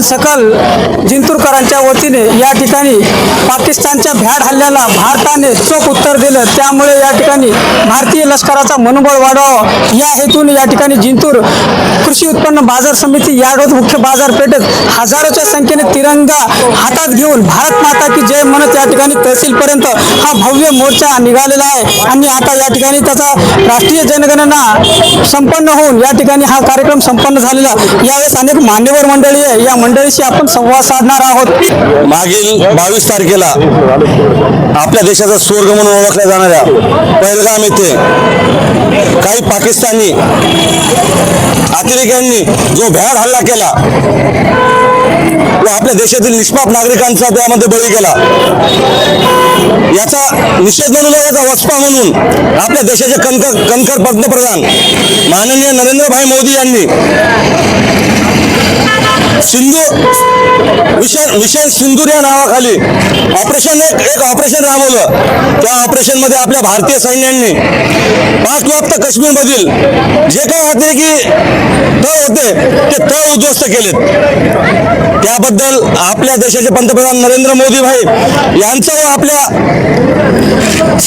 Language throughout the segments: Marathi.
तालुक्यातील सकल जिंतूरकरांच्या वतीने या ठिकाणी पाकिस्तानच्या भ्याड हल्ल्याला भारताने चोख उत्तर दिलं. त्यामुळे या ठिकाणी भारतीय लष्कराचा मनोबळ वाढवावं. या हेतून या ठिकाणी जिंतूर कृषी उत्पन्न बाजार समिती या मुख्य बाजारपेठेत हजारोच्या संख्येने तिरंगा हातात घेऊन भारत माता की जय म्हणत या ठिकाणी तहसीलपर्यंत हा भव्य मोर्चा निघालेला आहे. आणि आता या ठिकाणी त्याचा राष्ट्रीय जनगणना संपन्न होऊन या ठिकाणी हा कार्यक्रम संपन्न झालेला. यावेळेस अनेक मान्यवर मंडळी आहे. या मंडळीशी आपण संवाद साधणार आहोत. मागील बावीस तारखेला आपल्या देशाचा स्वर्ग म्हणून ओळखल्या जाणाऱ्या पहिलगाम येथे काही पाकिस्तानी अतिरेक्यांनी जो भ्याड हल्ला केला व आपल्या देशातील निष्पाप नागरिकांचा त्यामध्ये बळी केला याचा निषेध म्हणून याचा वचपा म्हणून आपल्या देशाचे कणकर कणकर पंतप्रधान माननीय नरेंद्रभाई मोदी यांनी सिंधू मिशन मिशन सिंदूर या नावाखाली ऑपरेशन एक एक ऑपरेशन राबवलं. त्या ऑपरेशनमध्ये आपल्या भारतीय सैन्यांनी पाच व्याप्त काश्मीरमधील जे काही अतिरेकी तळ होते ते तळ उद्ध्वस्त केलेत. त्याबद्दल आपल्या देशाचे पंतप्रधान नरेंद्र मोदी भाई यांचं व आपल्या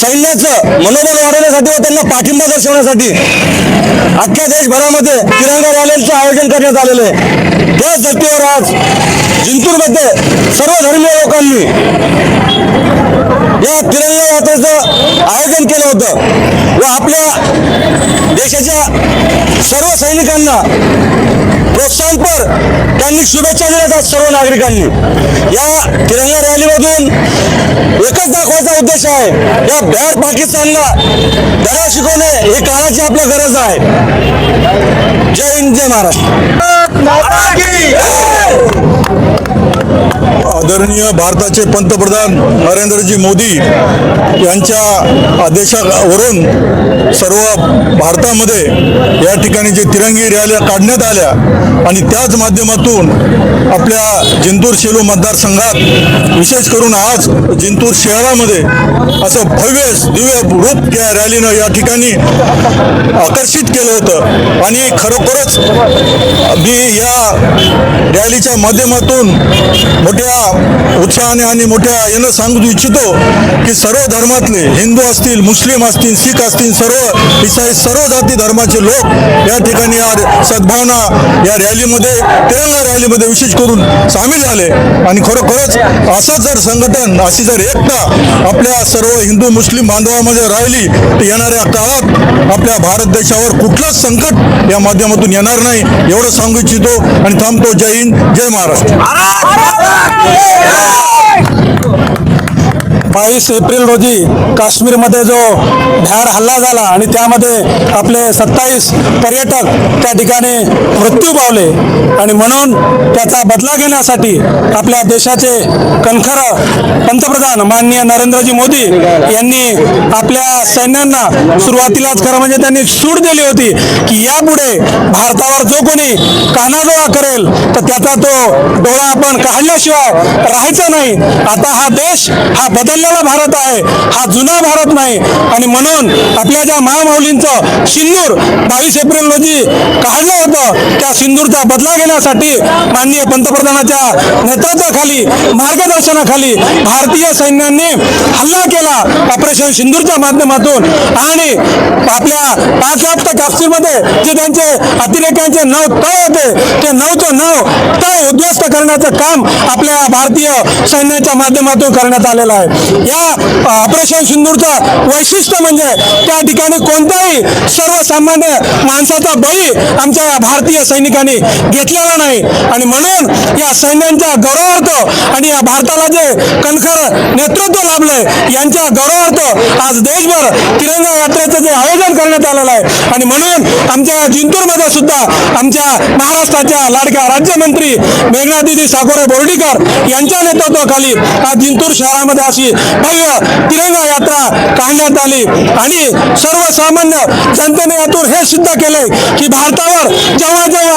सैन्याचं मनोबल वाढवण्यासाठी व त्यांना पाठिंबा दर्शवण्यासाठी अख्ख्या देशभरामध्ये तिरंगा रॅलीचं आयोजन करण्यात आलेलं आहे. त्याच धर्तीवर आज जिंतूरमध्ये सर्व धर्मीय लोकांनी या तिरंगा यात्रेचं आयोजन केलं होतं. व आपल्या देशाच्या सर्व सैनिकांना प्रोत्साहनपर त्यांनी शुभेच्छा दिल्या सर्व नागरिकांनी. या तिरंगा रॅलीमधून एकच दाखवायचा उद्देश आहे या भ्याड पाकिस्तानला धडा शिकवणे ही काळाची आपल्या गरज आहे. जय हिंद जय महाराष्ट्र. आदरणीय भारताचे पंतप्रधान नरेंद्रजी मोदी यांच्या आदेशावरून सर्व भारतामध्ये या ठिकाणी जे तिरंगी रॅल्या काढण्यात आल्या आणि त्याच माध्यमातून आपल्या जिंतूर शेलू मतदारसंघात विशेष करून आज जिंतूर शहरामध्ये असं भव्य दिव्य रूप त्या रॅलीनं या ठिकाणी आकर्षित केलं होतं. आणि खरोखरच मी या रॅलीच्या माध्यमातून मोठ्या उत्साहाने आणि मोठ्या यानं सांगू इच्छितो की सर्व धर्मातले हिंदू असतील मुस्लिम असतील शीख असतील सर्व इसाई सर्व जाती धर्माचे लोक या ठिकाणी या सद्भावना या रॅलीमध्ये तेलंगणा रॅलीमध्ये विशेष करून सामील झाले. आणि खरोखरच असं जर संघटन अशी जर एकता आपल्या सर्व हिंदू मुस्लिम बांधवामध्ये राहिली तर येणाऱ्या काळात आपल्या भारत देशावर कुठलंच संकट या माध्यमातून येणार नाही एवढं सांगू इच्छितो. आणि थांबतो. जय हिंद जय महाराष्ट्र. Yeah! बावीस एप्रिल रोजी काश्मीरमध्ये जो भ्याड हल्ला झाला आणि त्यामध्ये आपले सत्तावीस पर्यटक त्या ठिकाणी मृत्यू पावले आणि म्हणून त्याचा बदला घेण्यासाठी आपल्या देशाचे कणखर पंतप्रधान माननीय नरेंद्रजी मोदी यांनी आपल्या सैन्यांना सुरुवातीलाच खरं म्हणजे त्यांनी सूट दिली होती की यापुढे भारतावर जो कोणी कानाडोळा करेल तर त्याचा तो डोळा आपण काढल्याशिवाय राहायचा नाही. आता हा देश हा बदल बदललेला भारत आहे. हा जुना भारत नाही. आणि म्हणून आपल्या ज्या महामाऊलींचं सिंदूर बावीस एप्रिल रोजी काढलं होतं त्या सिंदूरचा बदला घेण्यासाठी माननीय पंतप्रधानाच्या नेतृत्वाखाली मार्गदर्शनाखाली भारतीय सैन्यांनी हल्ला केला ऑपरेशन सिंदूरच्या माध्यमातून. आणि आपल्या पाच लाख काश्मीरमध्ये जे त्यांचे अतिरेक्यांचे नऊ तळ होते ते नऊचं नऊ तळ उद्ध्वस्त करण्याचं काम आपल्या भारतीय सैन्याच्या माध्यमातून करण्यात आलेलं आहे. या ऑपरेशन सिंदूरचं वैशिष्ट्य म्हणजे त्या ठिकाणी कोणत्याही सर्वसामान्य माणसाचा बळी आमच्या या भारतीय सैनिकांनी घेतलेला नाही. आणि म्हणून या सैन्यांच्या गौरवार्थ आणि या भारताला जे कणखर नेतृत्व लाभलंय यांच्या गौरवार्थ आज देशभर तिरंगा यात्रेचं जे आयोजन करण्यात आलेलं आहे. आणि म्हणून आमच्या जिंतूरमध्ये सुद्धा आमच्या महाराष्ट्राच्या लाडक्या राज्यमंत्री मेघनादिदी साकोरे बोर्डीकर यांच्या नेतृत्वाखाली आज जिंतूर शहरामध्ये अशी भव्य तिरंगा यात्रा काढण्यात आली. आणि सर्वसामान्य जनतेने यातून हे सिद्ध केले की भारतावर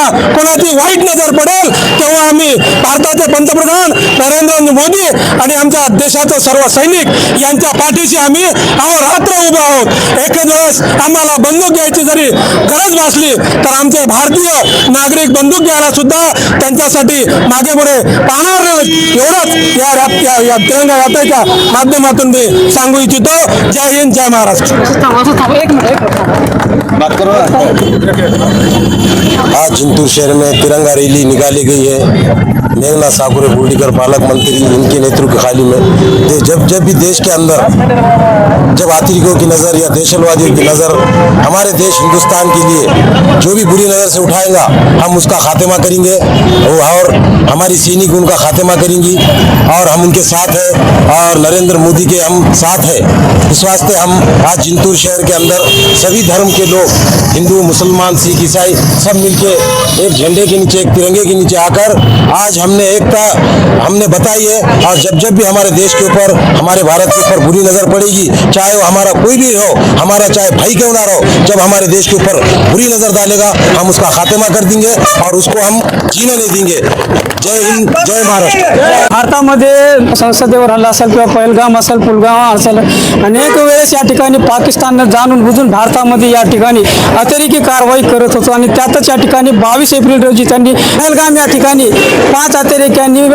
कोणाची वाईट नजर पडेल तेव्हा आम्ही भारताचे पंतप्रधान नरेंद्र मोदी आणि आमच्या देशाचा सर्व सैनिक यांच्या पाठीशी आम्ही अहोरात्र उभे आहोत. एखाद वेळेस आम्हाला बंदूक घ्यायची जरी गरज भासली तर आमचे भारतीय नागरिक बंदूक घ्यायला सुद्धा त्यांच्यासाठी मागे पुढे पाहणार नाहीत. एवढंच या या या तिरंगा यात्रेच्या माध्यमातून मी सांगू इच्छितो. जय हिंद जय महाराष्ट्र. आज जिंतूर शहर में तिरंगा रैली निकाली गई है। मेघना साकुरे बुर्डीकर पालक मंत्री इनके नेतृत्व के खाली में। जब जब भी देश के अंदर जब आतंकियों की नज़र या देशवादियों की नज़र हमारे देश हिंदुस्तान के लिए जो भी बुरी नज़र से उठाएगा, हम उसका खात्मा करेंगे। और हमारी सैनिक उनका खात्मा करेंगी। और हम उनके साथ हैं। और नरेंद्र मोदी के हम साथ हैं। इस वास्ते हम आज जिंतूर शहर के अंदर सभी धर्म के लोग हिंदू, मुसलमान, सिख, ईसाई, सब मिलके एक झंडे के नीचे, एक तिरंगे के नीचे आकर आज हमने एकता हमने बताई है और जब जब भी हमारे देश के ऊपर, हमारे भारत के ऊपर बुरी नज़र पड़ेगी, चाहे वो हमारा कोई भी हो, हमारा चाहे भाई क्यों ना रहो, जब हमारे देश के ऊपर बुरी नज़र डालेगा, हम उसका खात्मा कर देंगे और उसको हम जीने नहीं देंगे। जय हिंद, जय महाराष्ट्र भारतामध्ये संसदेवर हल्ला, असेल पहलगाम पुलगाम अनेक वेळेस या ठिकाणी पाकिस्ताननं जाणून बुजून भारतामध्ये या अतिरेकी कारवाई करत होतो आणि त्यातच या ठिकाणी बावीस एप्रिल रोजी त्यांनी बेलगाम या ठिकाणी पाच अतिरेक्यांनी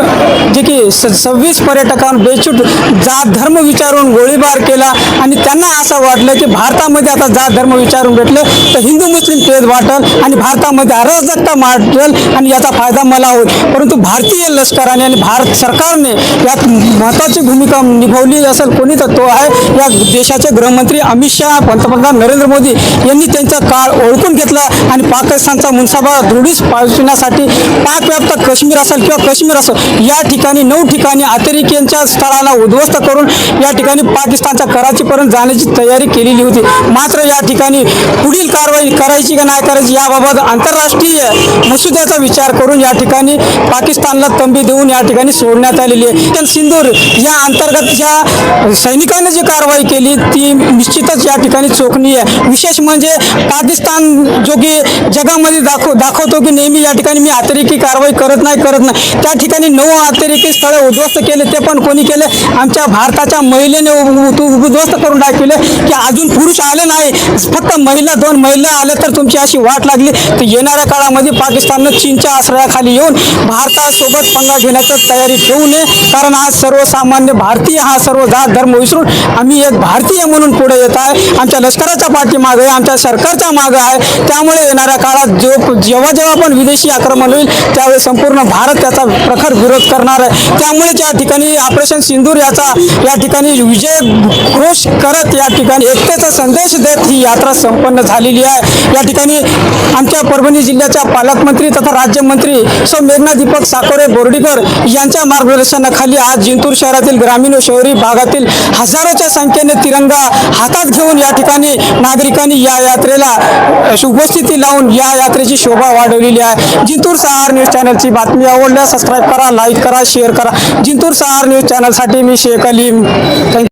जे की सव्वीस पर्यटकांना बेचूट जात धर्म विचारून गोळीबार केला आणि त्यांना असं वाटलं की भारतामध्ये आता जात धर्म विचारून भेटलं तर हिंदू मुस्लिम भेद वाटल आणि भारतामध्ये अराजकता वाटेल आणि याचा फायदा मला होईल. परंतु भारतीय लष्कराने आणि भारत सरकारने यात महत्त्वाची भूमिका निभावली असेल कोणी तर तो आहे या देशाचे गृहमंत्री अमित शहा पंतप्रधान नरेंद्र मोदी यांनी त्यांचा काळ ओळखून घेतला आणि पाकिस्तानचा मुनसाबा दृढीस पावण्यासाठी पाकव्याप्त काश्मीर असेल किंवा काश्मीर असेल या ठिकाणी नऊ ठिकाणी अतिरेक्यांच्या स्थळाला उद्ध्वस्त करून या ठिकाणी पाकिस्तानच्या कराचीपर्यंत जाण्याची तयारी केलेली होती. मात्र या ठिकाणी पुढील कारवाई करायची का नाही करायची याबाबत आंतरराष्ट्रीय मसुद्याचा विचार करून या ठिकाणी पाकिस्तानला तंबी देऊन या ठिकाणी सोडण्यात आलेली आहे. पण सिंदूर या अंतर्गत ज्या सैनिकांनी जी कारवाई केली ती निश्चितच या ठिकाणी चोखणी आहे. विशेष म्हणजे पाकिस्तान जो की जगामध्ये दाखव दाखवतो की नेहमी या ठिकाणी मी अतिरेकी कारवाई करत नाही करत नाही. त्या ठिकाणी नऊ अतिरेकी स्थळे उद्ध्वस्त केले ते पण कोणी केले? आमच्या भारताच्या महिलेने उद्ध्वस्त करून दाखविले की अजून पुरुष आले नाही. फक्त महिला दोन महिला आल्या तर तुमची अशी वाट लागली. तर येणाऱ्या काळामध्ये पाकिस्ताननं चीनच्या आश्रयाखाली येऊन भारतासोबत पंगा घेण्याची तयारी ठेवू नये. कारण आज सर्वसामान्य भारतीय हा सर्व जात धर्म विसरून आम्ही एक भारतीय म्हणून पुढे येत आहे. आमच्या लष्कराच्या पाठीमागे आमच्या सरकारच्या मागं आहे. त्यामुळे येणाऱ्या काळात जो जेव्हा जेव्हा पण विदेशी आक्रमण होईल त्यावेळी संपूर्ण भारत त्याचा प्रखर विरोध करणार आहे. त्यामुळे त्या ठिकाणी ऑपरेशन सिंदूर याचा या ठिकाणी विजय घोष करत या ठिकाणी एकतेचा संदेश देत ही यात्रा संपन्न झालेली आहे. या ठिकाणी आमच्या परभणी जिल्ह्याच्या पालकमंत्री तथा राज्यमंत्री सौ मेघना दीपक साकोरे बोर्डीकर यांच्या मार्गदर्शनाखाली आज जिंतूर शहरातील ग्रामीण व शहरी भागातील हजारोच्या संख्येने तिरंगा हातात घेऊन या ठिकाणी नागरिकांनी या यात्रेला शुभेच्छिती लावून या यात्रेची शोभा वाढवलेली आहे. जिंतूर सहार न्यूज चॅनलची बातमी आवडल्या सबस्क्राईब करा लाईक करा शेअर करा. जिंतूर सहार न्यूज चॅनलसाठी मी शेख अलीम थँक्यू